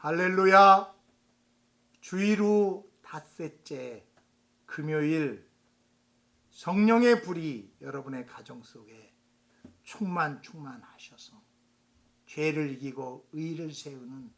할렐루야. 주일 후 닷새째 금요일 성령의 불이 여러분의 가정 속에 충만 충만하셔서 죄를 이기고 의를 세우는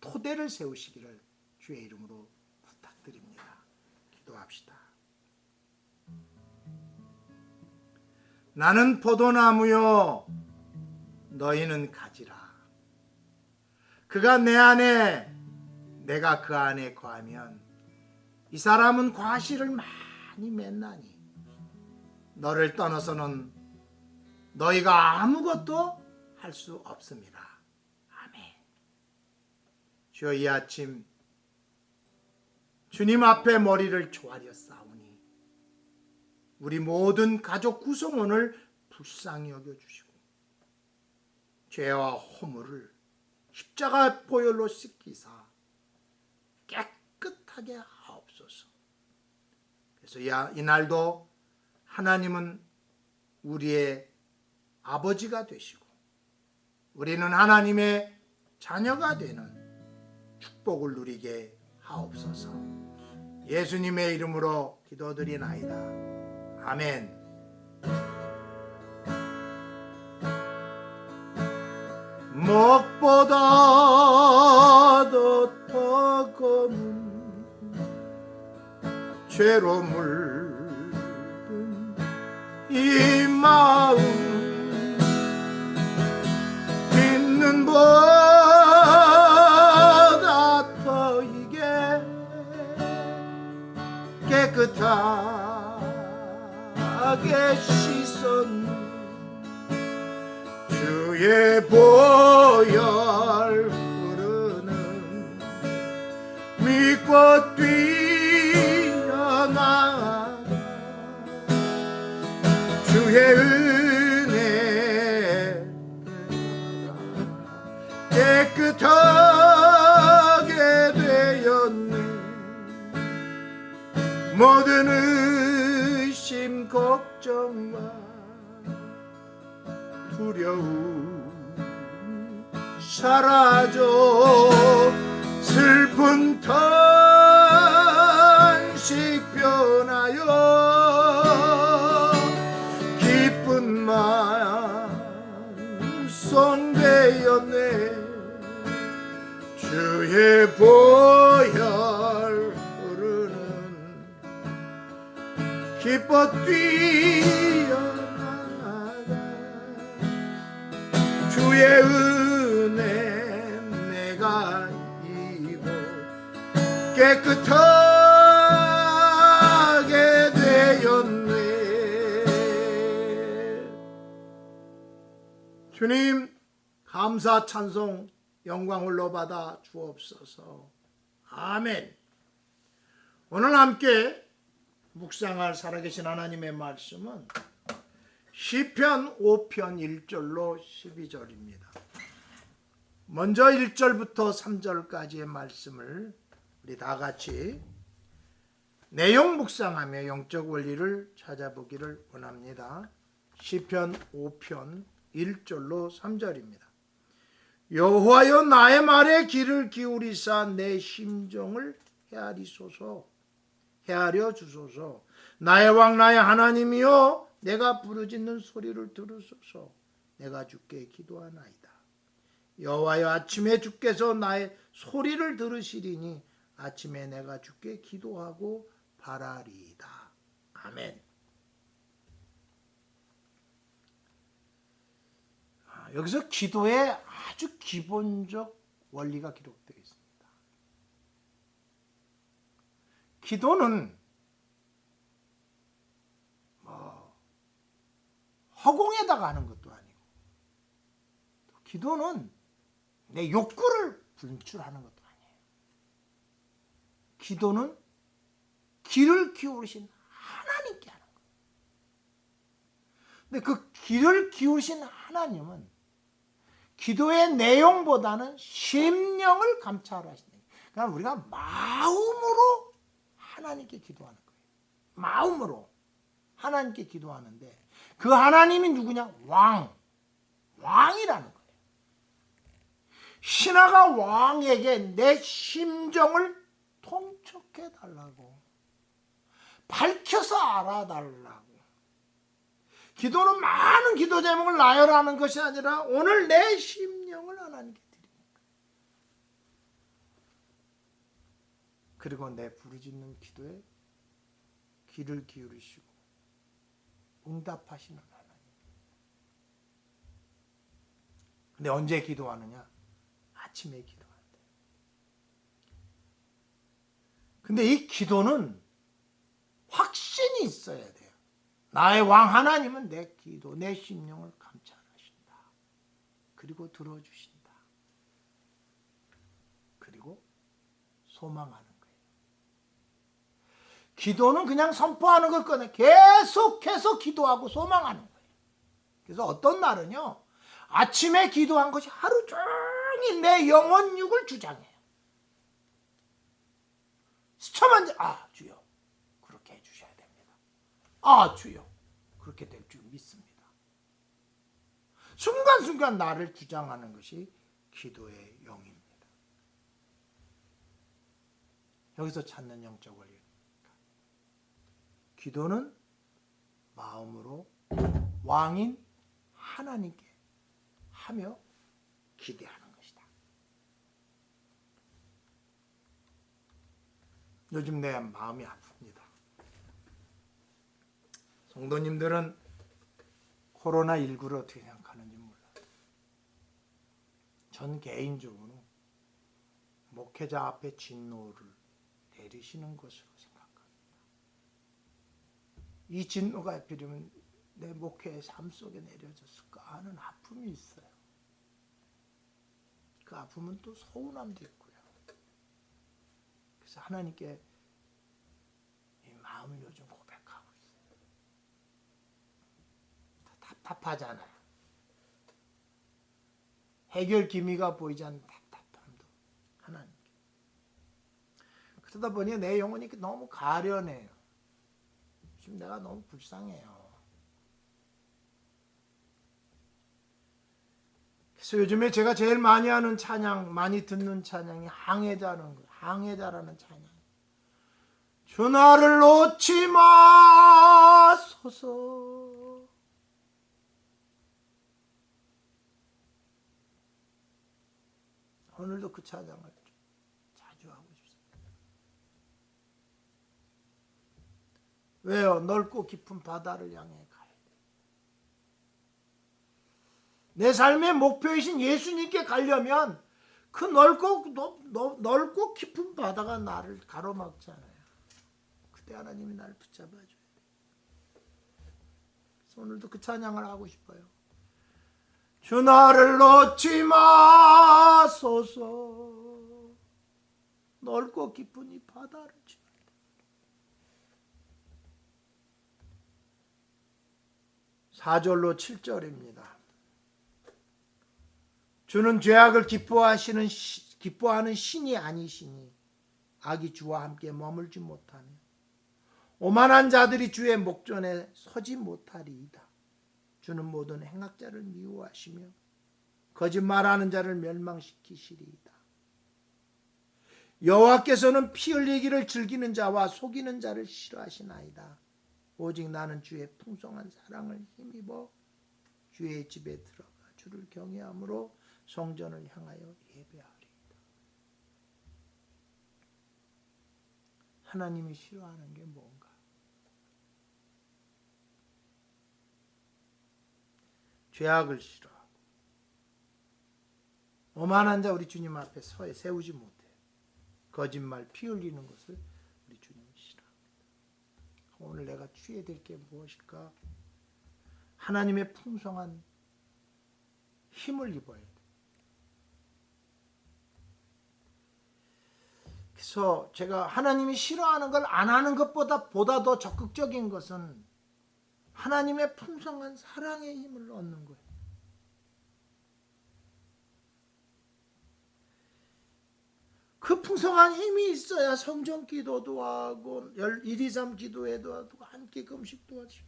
토대를 세우시기를 주의 이름으로 부탁드립니다. 기도합시다. 나는 포도나무요 너희는 가지라. 그가 내 안에 내가 그 안에 거하면 이 사람은 과실을 많이 맺나니 너를 떠나서는 너희가 아무것도 할 수 없습니다. 아멘. 주여 이 아침 주님 앞에 머리를 조아려 싸우니 우리 모든 가족 구성원을 불쌍히 여겨 주시고 죄와 허물을 십자가 보혈로 씻기사 깨끗하게 하옵소서. 그래서 야, 이날도 하나님은 우리의 아버지가 되시고 우리는 하나님의 자녀가 되는 축복을 누리게 하옵소서. 예수님의 이름으로 기도드리나이다. 아멘. 먹보다도 더 검은 죄로 물든 이 마음 깨끗하게 되었네. 모든 의심 걱정과 두려움 사라져 슬픈 탄 보혈 흐르는 기뻐 뛰어나가 주의 은혜 내가 깨끗하게 되었네. 주님 감사 찬송 영광 흘러받아 주옵소서 아멘 오늘 함께 묵상할 살아계신 하나님의 말씀은 시편 5편 1절로 12절입니다. 먼저 1절부터 3절까지의 말씀을 우리 다 같이 내용 묵상하며 영적 원리를 찾아보기를 원합니다. 시편 5편 1절로 3절입니다. 여호와여 나의 말에 귀를 기울이사 내 심정을 헤아리소서. 헤아려 주소서. 나의 왕 나의 하나님이여 내가 부르짖는 소리를 들으소서. 내가 주께 기도하나이다. 여호와여 아침에 주께서 나의 소리를 들으시리니 아침에 내가 주께 기도하고 바라리이다. 아멘 여기서 기도의 아주 기본적 원리가 기록되어 있습니다 기도는 뭐 허공에다가 하는 것도 아니고 기도는 내 욕구를 분출하는 것도 아니에요. 기도는 귀를 기울이신 하나님께 하는 거예요. 근데 그 귀를 기울이신 하나님은 기도의 내용보다는 심령을 감찰하시는 거예요. 그러니까 우리가 마음으로 하나님께 기도하는 거예요. 마음으로 하나님께 기도하는데 그 하나님이 누구냐? 왕. 왕이라는 거예요. 신하가 왕에게 내 심정을 통촉해 달라고 밝혀서 알아달라고 기도는 많은 기도 제목을 나열하는 것이 아니라 오늘 내 심령을 하나님께 드립니다. 그리고 내 부르짖는 기도에 귀를 기울이시고 응답하시는 하나님. 근데 언제 기도하느냐? 아침에 기도한대. 근데 이 기도는 확신이 있어야 돼요. 나의 왕 하나님은 내 기도, 내 심령을 감찰하신다. 그리고 들어주신다. 그리고 소망하는 거예요. 기도는 그냥 선포하는 것 꺼내 계속해서 기도하고 소망하는 거예요. 그래서 어떤 날은요. 아침에 기도한 것이 하루 종일 내 영혼육을 주장해요. 스쳐만 아 주여 그렇게 해주셔야 됩니다. 아 주여 그렇게 될 줄 믿습니다. 순간순간 나를 주장하는 것이 기도의 영입니다. 여기서 찾는 영적 원리는 기도는 마음으로 왕인 하나님께 하며 기대하는 것이다. 요즘 내 마음이 아픕니다. 성도님들은 코로나19를 어떻게 생각하는지 몰라요. 전 개인적으로 목회자 앞에 진노를 내리시는 것으로 생각합니다. 이 진노가 하필이면 내 목회의 삶 속에 내려졌을까 하는 아픔이 있어요. 그 아픔은 또 서운함도 있고요. 그래서 하나님께 이 마음을 요즘 고백하고 있어요. 답답하잖아요. 해결 기미가 보이지 않는 답답함도 하나님께. 그러다 보니 내 영혼이 너무 가련해요. 지금 내가 너무 불쌍해요. 그래서 요즘에 제가 제일 많이 하는 찬양, 많이 듣는 찬양이 항해자라는 거예요. 항해자라는 찬양. 주 나를 놓지 마소서. 오늘도 그 찬양을 자주 하고 싶습니다. 왜요? 넓고 깊은 바다를 향해 가야 돼. 내 삶의 목표이신 예수님께 가려면 그 넓고 넓, 넓, 넓고 깊은 바다가 나를 가로막잖아요. 그때 하나님이 나를 붙잡아 줘야 돼. 오늘도 그 찬양을 하고 싶어요. 주 나를 놓지 마소서 넓고 깊은 이 바다를 주 사절로 7절입니다. 주는 죄악을 기뻐하시는 시- 기뻐하는 신이 아니시니 악이 주와 함께 머물지 못하며 오만한 자들이 주의 목전에 서지 못하리이다. 주는 모든 행악자를 미워하시며 거짓말하는 자를 멸망시키시리이다. 여호와께서는 피 흘리기를 즐기는 자와 속이는 자를 싫어하시나이다. 오직 나는 주의 풍성한 사랑을 힘입어 주의 집에 들어가 주를 경외함으로 성전을 향하여 예배하리이다. 하나님이 싫어하는 게 뭔가? 죄악을 싫어하고 오만한 자 우리 주님 앞에 서에 세우지 못해 거짓말 피 흘리는 것을 우리 주님이 싫어합니다. 오늘 내가 취해야 될 게 무엇일까? 하나님의 풍성한 힘을 입어야 돼. 그래서 제가 하나님이 싫어하는 걸 안 하는 것보다 보다 더 적극적인 것은 하나님의 풍성한 사랑의 힘을 얻는 거예요. 그 풍성한 힘이 있어야 성전 기도도 하고 1, 2, 3 기도회도 하고 함께 금식도 있죠.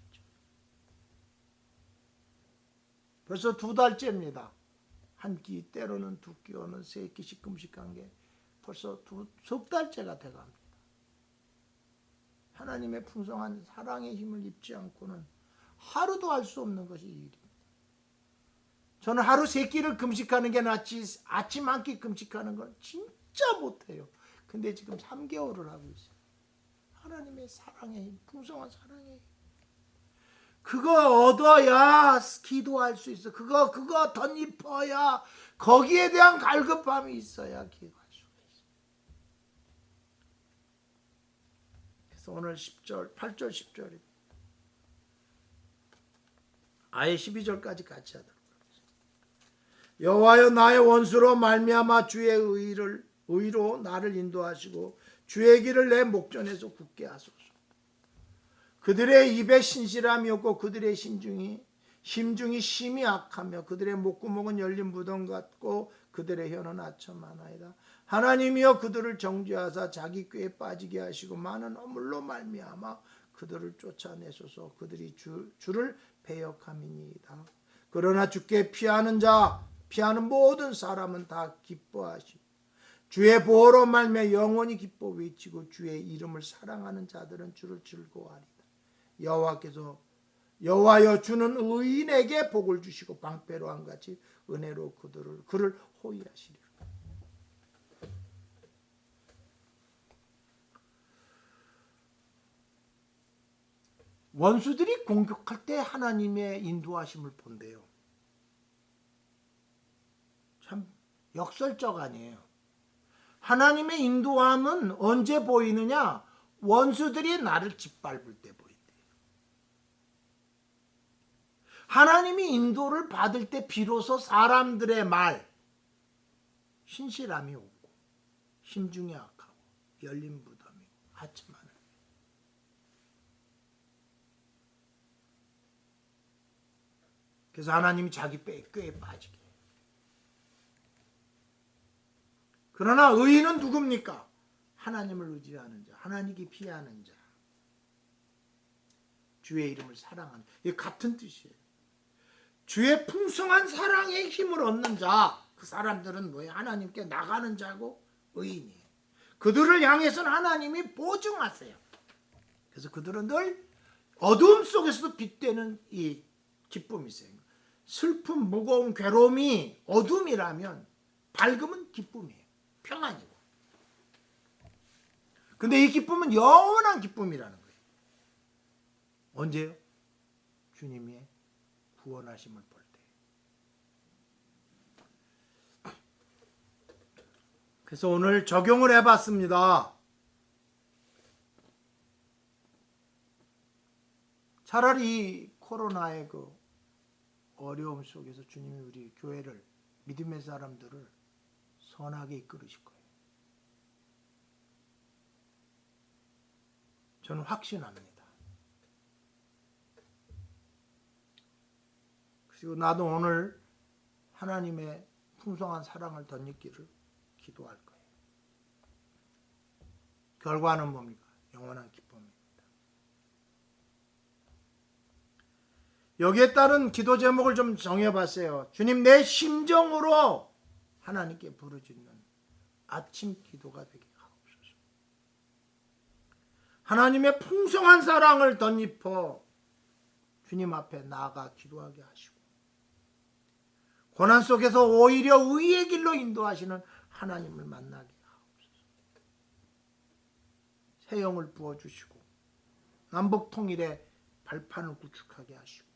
벌써 두 달째입니다. 한 끼 때로는 두 끼 오는 세 끼씩 금식한 게 벌써 두, 석 달째가 돼갑니다. 하나님의 풍성한 사랑의 힘을 입지 않고는 하루도 할 수 없는 것이 이 일입니다. 저는 하루 세 끼를 금식하는 게 낫지 아침 한 끼 금식하는 건 진짜 못해요. 근데 지금 3개월을 하고 있어요. 하나님의 사랑의 힘, 풍성한 사랑의 힘. 그거 얻어야 기도할 수 있어. 그거 그거 덧입어야 거기에 대한 갈급함이 있어야 기도할 수가 있어. 그래서 오늘 10절, 8절, 10절이 아예 12절까지 같이 하도록 하겠습니다. 여호와여 나의 원수로 말미암아 주의 의를 의로 나를 인도하시고 주의 길을 내 목전에서 굳게 하소서. 그들의 입에 신실함이 없고 그들의 심중이 심중이 심히 악하며 그들의 목구멍은 열린 무덤 같고 그들의 혀는 아첨하나이다. 하나님이여 그들을 정죄하사 자기 꾀에 빠지게 하시고 많은 허물로 말미암아 그들을 쫓아내소서 그들이 주, 주를 배역함이니이다. 그러나 주께 피하는 자 피하는 모든 사람은 다 기뻐하시 주의 보호로 말며 영원히 기뻐 외치고 주의 이름을 사랑하는 자들은 주를 즐거워하리다. 여호와께서 여호와여 주는 의인에게 복을 주시고 방패로 한 같이 은혜로 그들을 그를 호위하시리라. 원수들이 공격할 때 하나님의 인도하심을 본대요. 참 역설적 아니에요. 하나님의 인도함은 언제 보이느냐? 원수들이 나를 짓밟을 때 보인대요. 하나님이 인도를 받을 때 비로소 사람들의 말, 신실함이 오고, 심중이 악하고, 열린 무덤이고, 하찮은 그래서 하나님이 자기 꾀에 빠지게. 그러나 의인은 누굽니까? 하나님을 의지하는 자, 하나님께 피하는 자, 주의 이름을 사랑하는 이 같은 뜻이에요. 주의 풍성한 사랑의 힘을 얻는 자, 그 사람들은 뭐예요? 하나님께 나가는 자고 의인이에요. 그들을 향해서는 하나님이 보증하세요. 그래서 그들은 늘 어두움 속에서도 빛되는 이 기쁨이 있어요. 슬픔, 무거움, 괴로움이 어둠이라면 밝음은 기쁨이에요. 평안이고. 근데 이 기쁨은 영원한 기쁨이라는 거예요. 언제요? 주님이 구원하심을 볼 때. 그래서 오늘 적용을 해봤습니다. 차라리 코로나의 그 어려움 속에서 주님이 우리 교회를 믿음의 사람들을 선하게 이끌으실 거예요. 저는 확신합니다. 그리고 나도 오늘 하나님의 풍성한 사랑을 덧입기를 기도할 거예요. 결과는 뭡니까? 영원한 기쁨입니다. 여기에 따른 기도 제목을 좀 정해봤어요. 주님 내 심정으로 하나님께 부르짖는 아침 기도가 되게 하옵소서. 하나님의 풍성한 사랑을 덧입어 주님 앞에 나아가 기도하게 하시고 고난 속에서 오히려 의의 길로 인도하시는 하나님을 만나게 하옵소서. 새 영을 부어주시고 남북 통일의 발판을 구축하게 하시고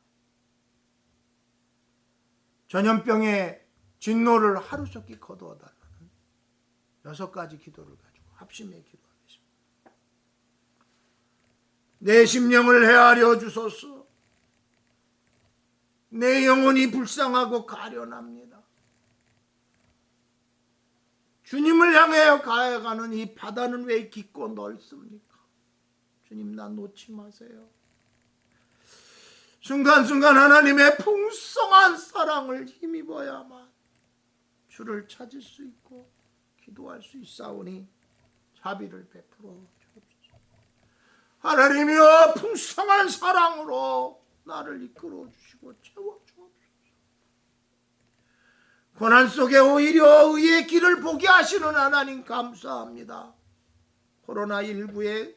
전염병의 진노를 하루속히 거두어 달라는 여섯 가지 기도를 가지고 합심해 기도하겠습니다. 내 심령을 헤아려 주소서. 내 영혼이 불쌍하고 가련합니다. 주님을 향하여 가해가는 이 바다는 왜 깊고 넓습니까? 주님 나 놓지 마세요. 순간순간 하나님의 풍성한 사랑을 힘입어야만 주를 찾을 수 있고 기도할 수 있사오니 자비를 베풀어 주옵소서. 하나님이여 풍성한 사랑으로 나를 이끌어 주시고 채워 주옵소서. 고난 속에 오히려 의의 길을 보게 하시는 하나님 감사합니다. 코로나19의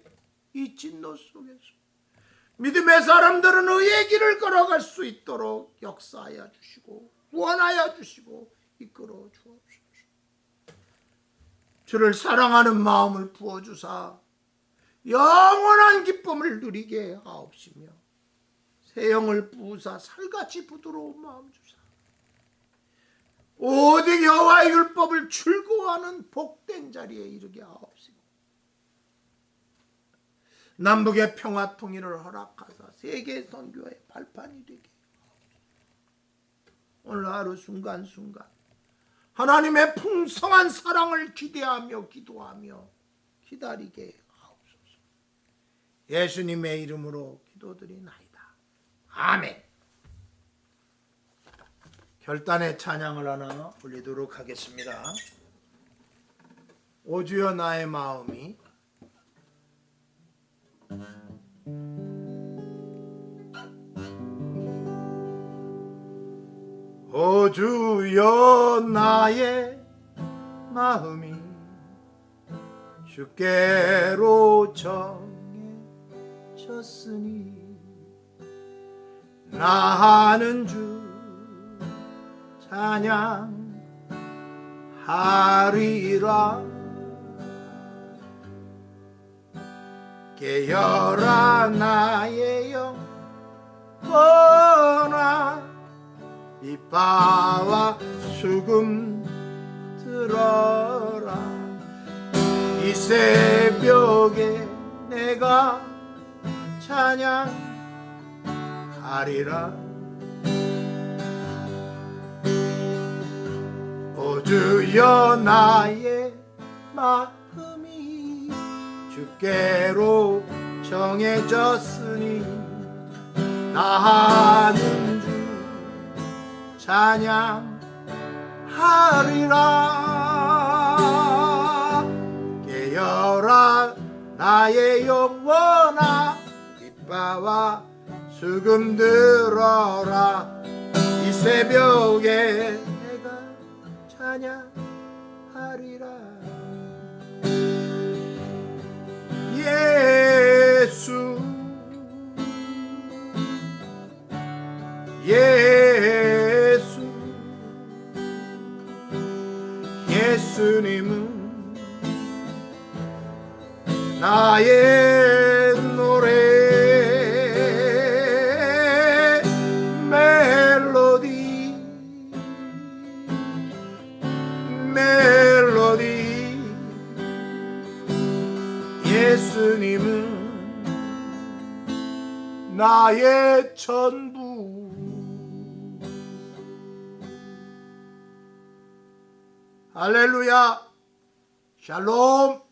이 진노 속에서 믿음의 사람들은 의의 길을 걸어갈 수 있도록 역사하여 주시고 구원하여 주시고 이끌어 주옵소서. 주를 사랑하는 마음을 부어 주사 영원한 기쁨을 누리게 하옵시며 새 영을 부으사 살같이 부드러운 마음 주사 오직 여호와의 율법을 즐거워하는 복된 자리에 이르게 하옵시고 남북의 평화 통일을 허락하사 세계 선교의 발판이 되게 오늘 하루 순간순간 하나님의 풍성한 사랑을 기대하며 기도하며 기다리게 하옵소서. 예수님의 이름으로 기도드리나이다. 아멘. 결단의 찬양을 하나 올리도록 하겠습니다. 오주여 나의 마음이 오 주여 나의 마음이 주께로 정해졌으니 나는 주 찬양하리라 깨어라 나의 영혼아 이빠와 수금 들어라. 이 새벽에 내가 찬양하리라. 오주여 나의 마음이 주께로 정해졌으니 나는 주 찬양하리라. 깨어라 나의 영원아. 빛바와 수금 들어라. 이 새벽에 내가 찬양하리라 예수 예수 예수님은 나의 나의 전부. 할렐루야. 샬롬